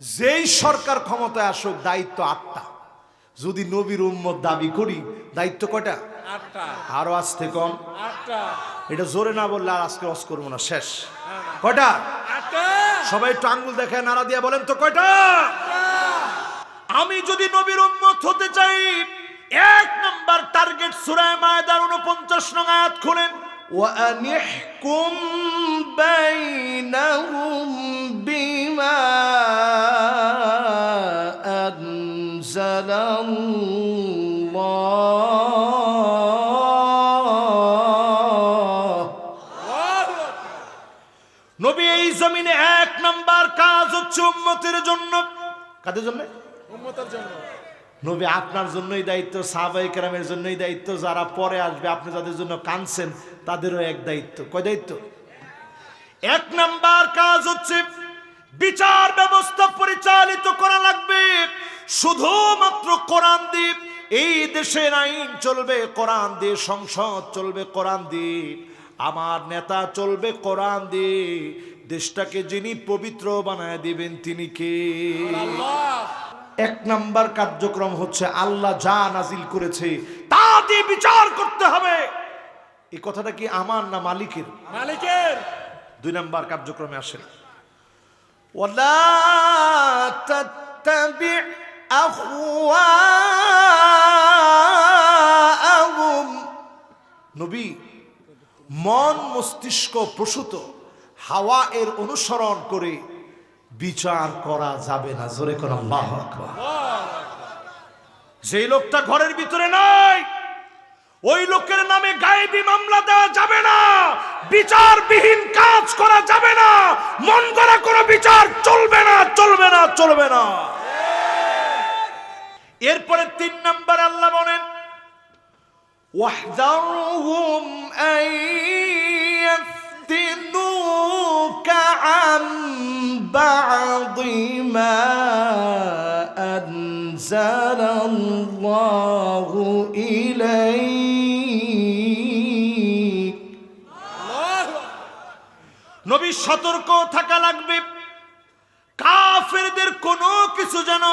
যেই সরকার ক্ষমতায় আসুক দায়িত্ব আটটা যদি নবীর উম্মত দাবি করি দায়িত্ব কয়টা আটটা আরো আসতে কম আটটা এটা জোরে না বললে আর আজকে অস করবো না শেষ কয়টা আটটা সবাই একটু আঙ্গুল দেখায় নাড়া দিয়া বলেন তো কয়টা আমি যদি নবীর উম্মত হতে চাই এক নাম্বার টার্গেট সূরা মায়দার 49 নং আয়াত খুলেন وأن يحكم بينهم بما أنزل الله নবী এই জমিনে এক নাম্বার কাজ হচ্ছে উম্মতের জন্য কাদের জন্য উম্মতের জন্য নবী আপনার জন্যই দায়িত্ব সাহাবাই কেরামের জন্যই দায়িত্ব যারা পরে আসবে আপনি যাদের জন্য কানছেন তাদেরও এক দায়িত্ব কয় দায়িত্ব এক নাম্বার কাজ হচ্ছে বিচার ব্যবস্থা পরিচালিত করা লাগবে শুধুমাত্র কোরআন দ্বীপ। এই দেশের আইন চলবে কোরআন দিয়ে সংসদ চলবে কোরআন দিয়ে আমার নেতা চলবে কোরআন দিয়ে দেশটাকে যিনি পবিত্র বানায় দিবেন তিনি কে? আল্লাহ এক নাম্বার কার্যক্রম হচ্ছে আল্লাহ যা নাজিল করেছে তা দিয়ে বিচার করতে হবে। এই কথাটা কি আমার না মালিকের? মালিকের। দুই নাম্বার কার্যক্রমে আসেন। আহওয়াআহুম নবী, মন মস্তিষ্ক প্রসূত, হাওয়া এর অনুসরণ করে বিচার করা যাবে না। জোরে কোন যেই লোকটা ঘরের ভিতরে নাই, ওই লোকের নামে গায়েবী মামলা দেওয়া যাবে না। বিচারবিহীন কাজ করা যাবে না। মন করা কোনো বিচার চলবে না চলবে না চলবে না এরপরে তিন নাম্বার আল্লাহ বলেন واحذرهم أن يفتنوك عن بعض ما أنزل الله إليك নবী সতর্ক থাকা লাগবে কাফেরদের কোনো কিছু যেন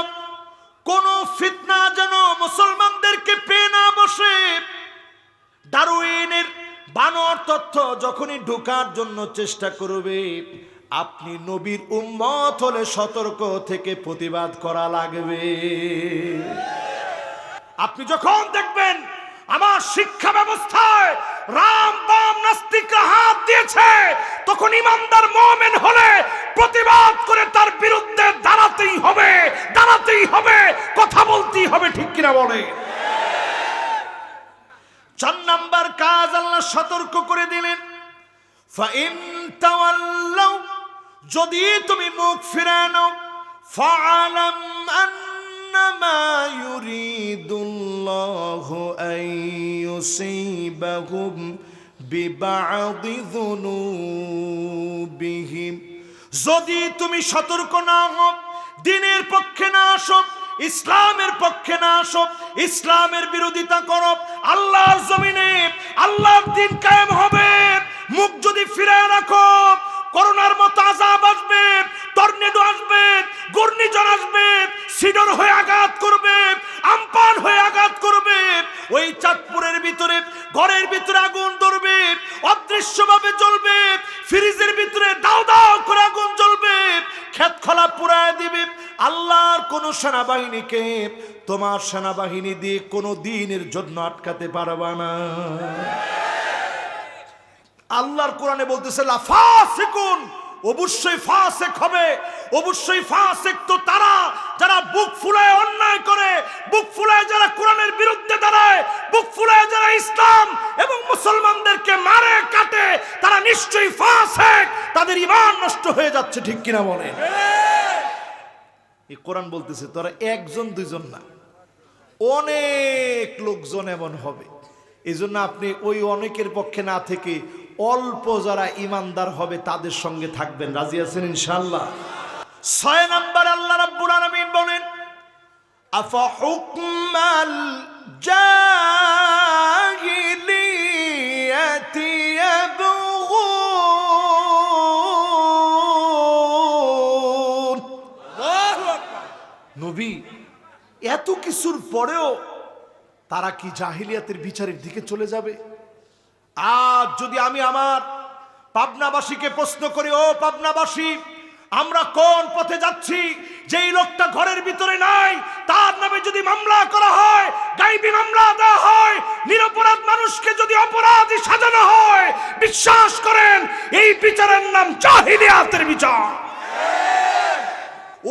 কোনো ফিতনা যেন মুসলমানদেরকে পেয়ে না বসে। দারুইনের বানর তথ্য যখনই ঢোকার জন্য চেষ্টা করবে, আপনি নবীর উম্মত হলে সতর্ক থেকে প্রতিবাদ করা লাগবে। আপনি যখন দেখবেন আমার শিক্ষা ব্যবস্থায় রাম বাম নাস্তিকরা হাত দিয়েছে, তখন ইমানদার মোমেন হলে প্রতিবাদ করে তার বিরুদ্ধে দাঁড়াতেই হবে দাঁড়াতেই হবে, কথা বলতেই হবে, ঠিক কিনা বলে? চার নাম্বার কাজ আল্লাহ সতর্ক করে দিলেন। যদি তুমি মুখ ফিরানো ফালাম যদি তুমি সতর্ক না হও, দিনের পক্ষে না আসো, ইসলামের পক্ষে না আসো, ইসলামের বিরোধিতা করো, আল্লাহর জমিনে আল্লাহর দিন কায়েম হবে। মুখ যদি ফিরে রাখো, করোনার মতো আজাব আসবে, টর্নেডো আসবে, ঘূর্ণিঝড় আসবে, সিডর হয়ে আঘাত করবে আমপান হয়ে আঘাত করবে, ওই চাঁদপুরের ভিতরে, ঘরের ভিতরে আগুন ধরবে, অদৃশ্যভাবে জ্বলবে, ফ্রিজের ভিতরে দাও আল্লাহর কোন সেনাবাহিনীকে তোমার সেনাবাহিনী দিয়ে কোনো দিনের জন্য আটকাতে পারবা না। আল্লাহর কোরআনে বলতেছে লাফাসিকুন অবশ্যই ফাসেক হবে, অবশ্যই ফাসেক তো তারা যারা বুক ফুলায় অন্যায় করে, বুক ফুলায় যারা কোরআনের বিরুদ্ধে দাঁড়ায়, বুক ফুলায় যারা ইসলাম এবং মুসলমানদেরকে মারে, কাটে, তারা নিশ্চয়ই ফাসেক, তাদের ইমান নষ্ট হয়ে যাচ্ছে, ঠিক কিনা বলে এই কোরআন বলতেছে, তোরা একজন, দুইজন না। অনেক লোকজন এমন হবে। এই আপনি ওই অনেকের পক্ষে না থেকে অল্প যারা ইমানদার হবে তাদের সঙ্গে থাকবেন। রাজি আছেন ইনশাল্লাহ ছয় নাম্বার আল্লাহ রাব্বুল আলামিন বলেন, আফা হুকমাল জাহিলিয়াতি কিছুর পরেও তারা কি জাহিলিয়াতের বিচারের দিকে চলে যাবে? আজ যদি আমি আমার পাবনাবাসীকে প্রশ্ন করি, ও পাবনাবাসী, আমরা কোন পথে যাচ্ছি? যেই লোকটা ঘরের ভিতরে নাই, তার নামে যদি মামলা করা হয়, গাইবি মামলা দেওয়া হয়, নিরপরাধ মানুষকে যদি অপরাধী সাজানো হয়, বিশ্বাস করেন, এই বিচারের নাম জাহিলিয়াতের বিচার।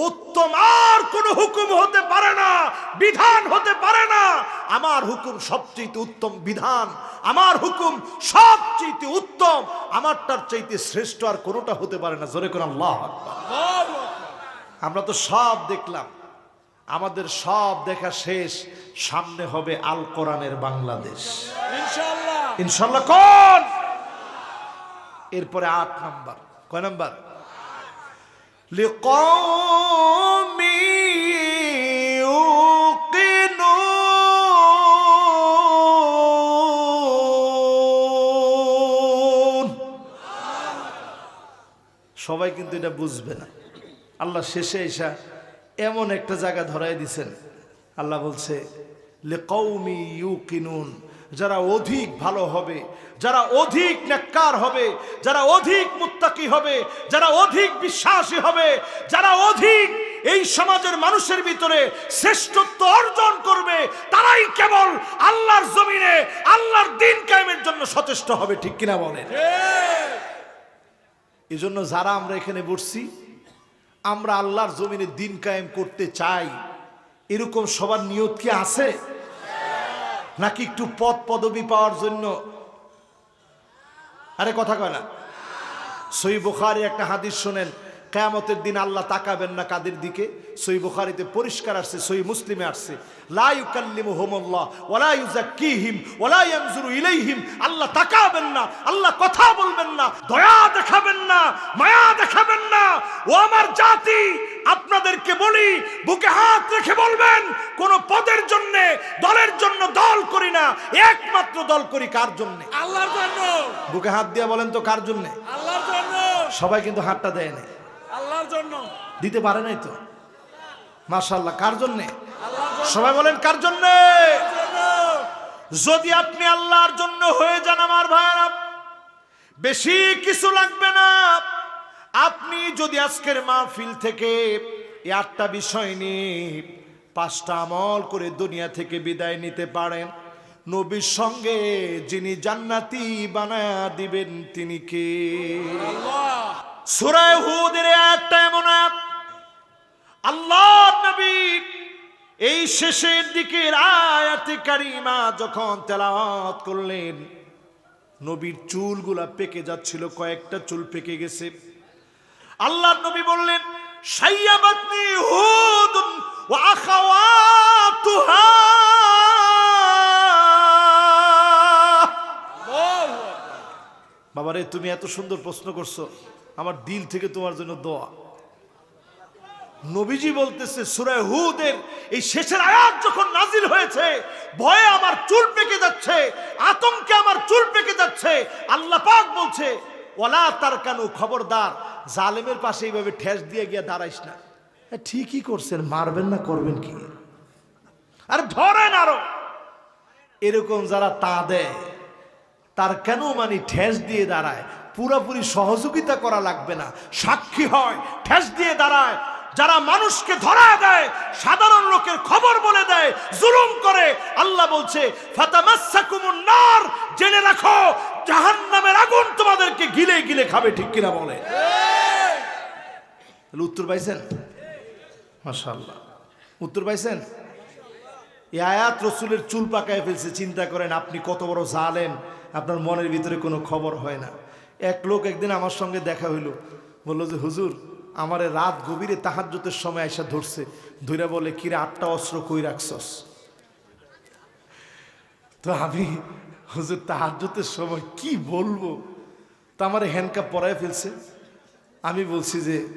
উত্তম আর কোন হুকুম হতে বিধান হতে পারে না। আমার হুকুম সবচেয়ে উত্তম বিধান। আমার হুকুম সবচেয়ে উত্তম। আমারটার চাইতে শ্রেষ্ঠ আর কোনোটা হতে পারে না। জোরে করাম আমরা তো সব দেখলাম। আমাদের সব দেখা শেষ। সামনে হবে আল কোরআনের বাংলাদেশ। ইনশাল্লাহ কোন? এরপরে আট নাম্বার। কয় নাম্বার? লিকন সবাই কিন্তু এটা বুঝবে না। আল্লাহ শেষে এসা এমন একটা জায়গা ধরাই দিছেন। আল্লাহ বলছে লে কৌমি ইউ কিনুন যারা অধিক ভালো হবে, যারা অধিক নেককার হবে, যারা অধিক মুত্তাকি হবে, যারা অধিক বিশ্বাসী হবে, যারা অধিক এই সমাজের মানুষের ভিতরে শ্রেষ্ঠত্ব অর্জন করবে, তারাই কেবল আল্লাহর জমিনে, আল্লাহর দিন কায়েমের জন্য সচেষ্ট হবে। ঠিক কিনা বলেন? এই জন্য যারা আমরা এখানে বসছি, আমরা আল্লাহর জমিনে দিন কায়েম করতে চাই। এরকম সবার নিয়ত কি আছে? নাকি একটু পদ পদবি পাওয়ার জন্য? আরে কথা কয় না। সই বুখারি একটা হাদিস শোনেন কেয়ামতের দিন আল্লাহ তাকাবেন না কাদের দিকে? সই বুখারিতে পরিষ্কার আসছে সই মুসলিমে আসছে। লা ইউকাল্লিমু হুমুল্লাহ ওয়ালা ইয়ানজুরু ইলাইহিম। আল্লাহ তাকাবেন না আল্লাহ কথা বলবেন না দয়া দেখাবেন না মায়া দেখাবেন না। ও আমার জাতি আপনাদেরকে বলি বুকে হাত রেখে বলবেন কোন পদের জন্য দলের জন্য দল করি না একমাত্র দল করি কার জন্য? আল্লাহর জন্য। বুকে হাত দিয়ে বলেন তো কার জন্য? আল্লাহর জন্য। সবাই কিন্তু হাতটা দেয় জন্য দিতে পারে নাই তো। মাশাল্লাহ কার জন্য? সবাই বলেন কার জন্য? জন্য যদি আপনি আল্লাহর জন্য হয়ে যান আমার ভাইরা বেশি কিছু লাগবে না। আপনি যদি আজকের মাহফিল থেকে এই আটটা বিষয় নিয়ে পাঁচটা আমল করে দুনিয়া থেকে বিদায় নিতে পারেন নবীর সঙ্গে যিনি জান্নাতি বানায়া দিবেন তিনি কে? আল্লাহ। সুরায় হুদের একটা এমন আল্লাহ নবী এই শেষের দিকের আয়াতে কারিমা যখন তেলাওয়াত করলেন নবীর চুলগুলা পেকে যাচ্ছিল কয়েকটা চুল পেকে গেছে। আল্লাহ নবী বললেন সাইয়াবাতনি হুদুন ওয়া আখাওয়াতুহা। বাবারে তুমি এত সুন্দর প্রশ্ন করছ। আমার দিল থেকে তোমার জন্য দোয়া। নবীজি বলতেছে, সুরায় হুদের এই শেষের আয়াত যখন নাজিল হয়েছে, ভয়ে আমার চুল পেকে যাচ্ছে, আতঙ্কে আমার চুল পেকে যাচ্ছে। আল্লাহ পাক বলছে ওলা তার কেন খবরদার, জালেমের পাশে এইভাবে ঠেস দিয়ে গিয়ে দাঁড়াইস না। ঠিকই করছেন, মারবেন না, করবেন কি? আর ধরেন আরও। এরকম যারা তা দেয়, তার কেন মানে ঠেস দিয়ে দাঁড়ায়? পুরোপুরি সহযোগিতা করা লাগবে না। সাক্ষী হয়, ঠেস দিয়ে দাঁড়ায়। যারা মানুষকে ধরা দেয়, সাধারণ লোকের খবর বলে দেয়, জুলুম করে, আল্লাহ বলছে নার জেনে রাখো, জাহান্নামের আগুন তোমাদেরকে গিলে গিলে খাবে, ঠিক কিনা বলে? উত্তর পাইছেন? মাশাআল্লাহ। উত্তর পাইছেন? এই আয়াত রসুলের চুল পাকায় ফেলছে, চিন্তা করেন, আপনি কত বড় জালেন আপনার মনের ভিতরে কোনো খবর হয় না। এক লোক একদিন আমার সঙ্গে দেখা হইল। বলল যে, হুজুর, আমারে রাত গভীরে তাহাজ্জতের সময় এসে ধরছে। ধরে বলে কিরে আটটা অস্ত্র কই রাখছস? তো আমি, হুজুর তাহাজ্জতের সময় কি বলব? তো আমার হ্যান্ডকাপ পরায় ফেলছে। আমি বলছি যে,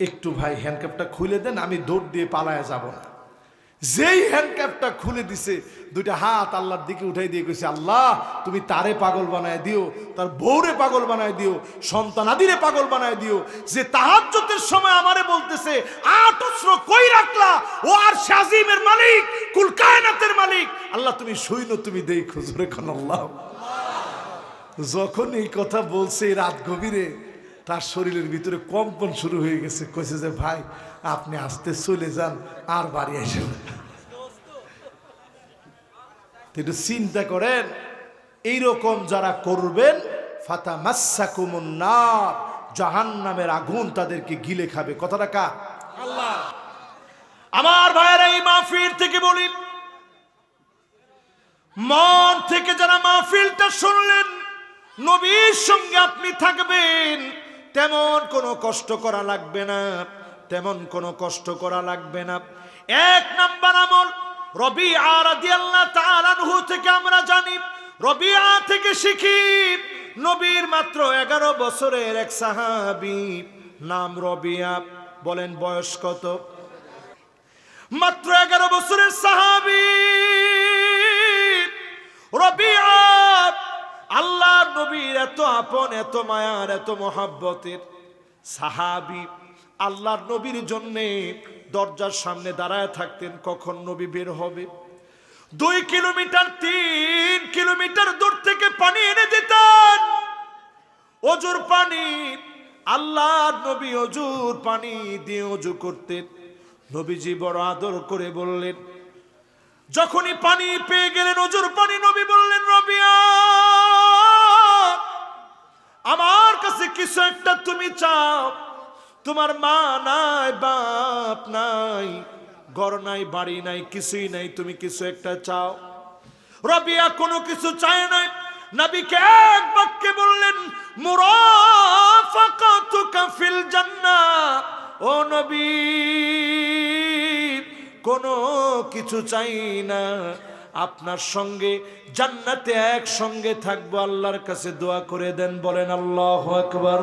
একটু ভাই হ্যান্ডকাপটা খুলে দেন, আমি দৌড় দিয়ে পালায় যাব না। যেই হ্যান্ডক্যাপটা খুলে দিছে, দুইটা হাত আল্লাহর দিকে উঠাই দিয়ে কইছে, আল্লাহ, তুমি তারে পাগল বানায় দিও, তার বউরে পাগল বানায় দিও সন্তানাদিরে পাগল বানায় দিও, যে তাহাজ্জতের সময় আমারে বলতেছে, আট অস্ত্র কই রাখলা? ও আর শাজিমের মালিক, কুল কায়নাতের মালিক। আল্লাহ, তুমি সৈন্য তুমি দেই খুজুরে খান আল্লাহ। যখন এই কথা বলছে রাত গভীরে, তার শরীরের ভিতরে কম্পন শুরু হয়ে গেছে, কইছে যে, ভাই, আপনি আসতে চলে যান, আর বাড়ি আসেন একটু চিন্তা করেন, এইরকম যারা করবেন ফাতা মাসাকুমুন্নার জাহান নামের আগুন তাদেরকে গিলে খাবে। কথাটা কা আল্লাহ। আমার ভাইয়েরা, এই মাহফিল থেকে বলি, মন থেকে যারা মাহফিলটা শুনলেন, নবীর সঙ্গে আপনি থাকবেন, তেমন কোনো কষ্ট করা লাগবে না, তেমন কোনো কষ্ট করা লাগবে না। এক নাম্বার আমল রবি আর আল্লাহ থেকে আমরা জানি, রবিআ থেকে শিখি, নবীর মাত্র এগারো বছরের এক সাহাবী নাম রবিয়া বলেন বয়স কত? মাত্র এগারো বছরের সাহাবি। রবিআ আল্লাহ নবীর এত আপন, এত মায়ার, এত মহাব্বতের সাহাবি, আল্লাহর নবীর জন্যে দরজার সামনে দাঁড়ায় থাকতেন, কখন নবী বের হবে? দুই কিলোমিটার, তিন কিলোমিটার দূর থেকে পানি এনে দিতেন। অজুর পানি, আল্লাহর নবী অজুর পানি দিয়ে অজু করতেন। নবীজি বড় আদর করে বললেন, যখনই পানি পেয়ে গেলেন অজুর পানি, নবী বললেন, রবিয়া, আমার কাছে কিছু একটা তুমি চাও। তোমার মা নাই, বাপ নাই, ঘর নাই, বাড়ি নাই, কিছুই নাই, তুমি কিছু একটা চাও। রবিয়া কোনো কিছু চায় নাই। নবীকে এক বাক্যে বললেন ফিল জান্নাহ ও নবী, কোনো কিছু চাই না। আপনার সঙ্গে, জান্নাতে এক সঙ্গে থাকব, আল্লাহর কাছে দোয়া করে দেন, বলেন আল্লাহ আকবার।